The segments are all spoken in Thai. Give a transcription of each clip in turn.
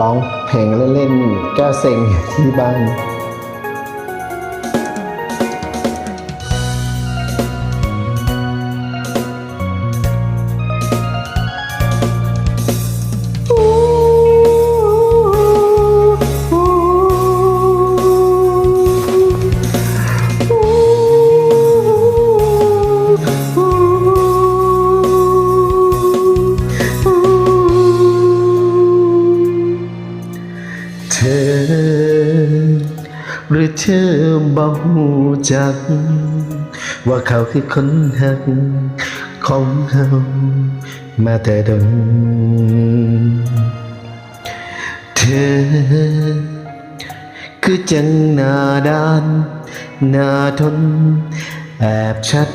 ร้องเพลงเล่นๆ แก้เซ็งอยู่ที่บ้าน หรือเธอบอกจัก ว่าเขาคือคนหักของเรามาแต่ดนเธอ คือจังหนาด้านหนาทน แอบชัด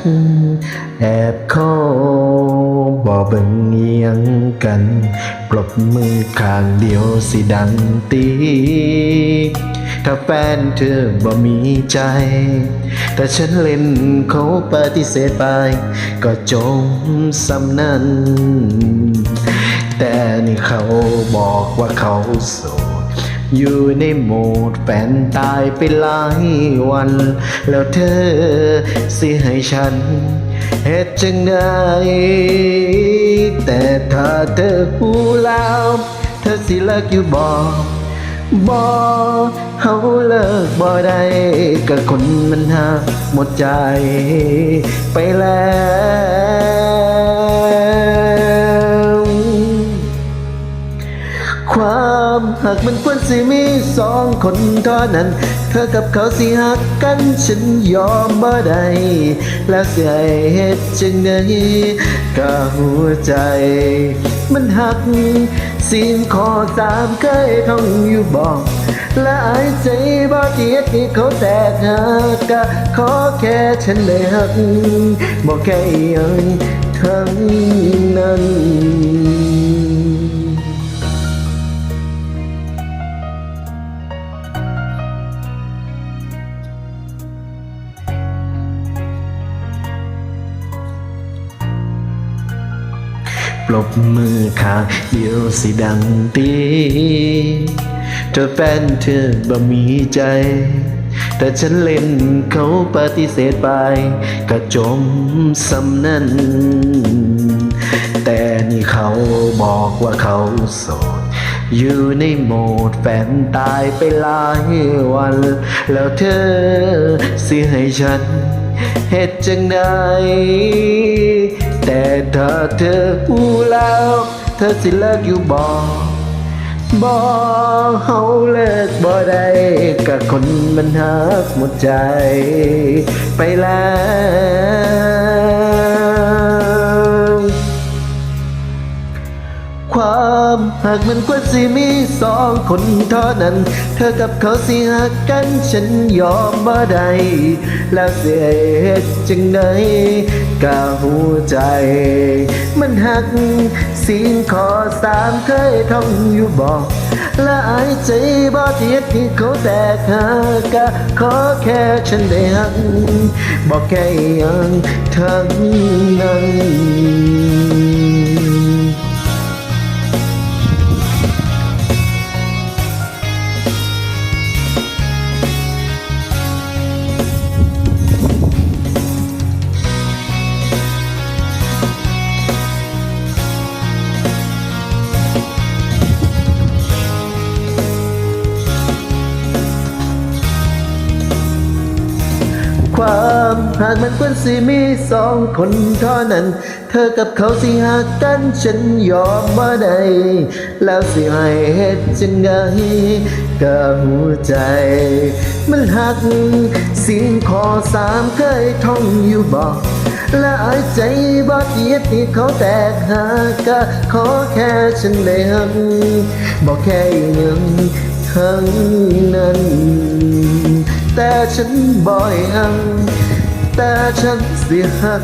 แอบข้อบ่เบิ่งเอียงกัน ปรบมือข้างเดียวสิดังตี ถ้าแฟนเธอบ่มีใจ แต่ฉันเล่นเขาปฏิเสธไป ก็จงสำนันแต่นี่เขาบอกว่าเขาโสดอยู่ในโหมดแฟนตายไปหลายวัน แล้วเธอสิให้ฉันเหตุจังไดแต่ถ้าเธอหูแล้ว เธอสิเลิกอยู่บอก บ่เฮาเลิกบ่ได้กับคนมันหาหมดใจไปแล้วความหักมันควรสิมีสองคนเท่านั้น เธอกับเขาสิหักกันฉันยอมบ่ได้แล้วสิให้เหตุจังใดก็หัวใจ มันหัก สิ่งขอสามเคยท่องอยู่บอกและอายใจบ่เกียดที่เขาแตกหักก็ขอแค่ฉันได้หักบอกแค่อหยังทั้งนั้น ปรบมือข้างเดียวสิดังตีเธอแฟนเธอบ่มีใจ แต่ฉันเล่นเขาปฏิเสธไปก็จมสำนั้น แต่นี่เขาบอกว่าเขาโสดอยู่ในโหมดแฟนตายไปหลายวัน แล้วเธอสิให้ฉันเหตุจังใด เธอหูแล้ว เธอสิเลิกอยู่บ่บ่เฮาเลิกบ่ได้กับคนมันหักหมดใจ ไปแล้วความหากมันควรสิมีสองคนเท่านั้น เธอกับเขาสิหักกันฉันยอมบ่ได้แล้วเสียเหตุจังใด กะหัวใจ มันหักสิ่งขอสามเคยท่องอยู่บอกและอายใจบ่เทียดที่เขาแตกหักกะขอแค่ฉันได้หักบอกแค่ยังทั้งนั้นามหากมันควรสิมีสองคนเท่านั้น เธอกับเขาสิหักกันฉันยอมบ่ได้แล้วสิให้เหตุจังใดก็หัวใจ มันหักสิ่งขอสามเคยท่องอยู่บอกและอายใจบ่เทียดที่เขาแตกหักก็ขอแค่ฉันได้หักบอกแค่อหยังทั้งนั้น แต่ฉันบ่อยหัง แต่ฉันเสียหัก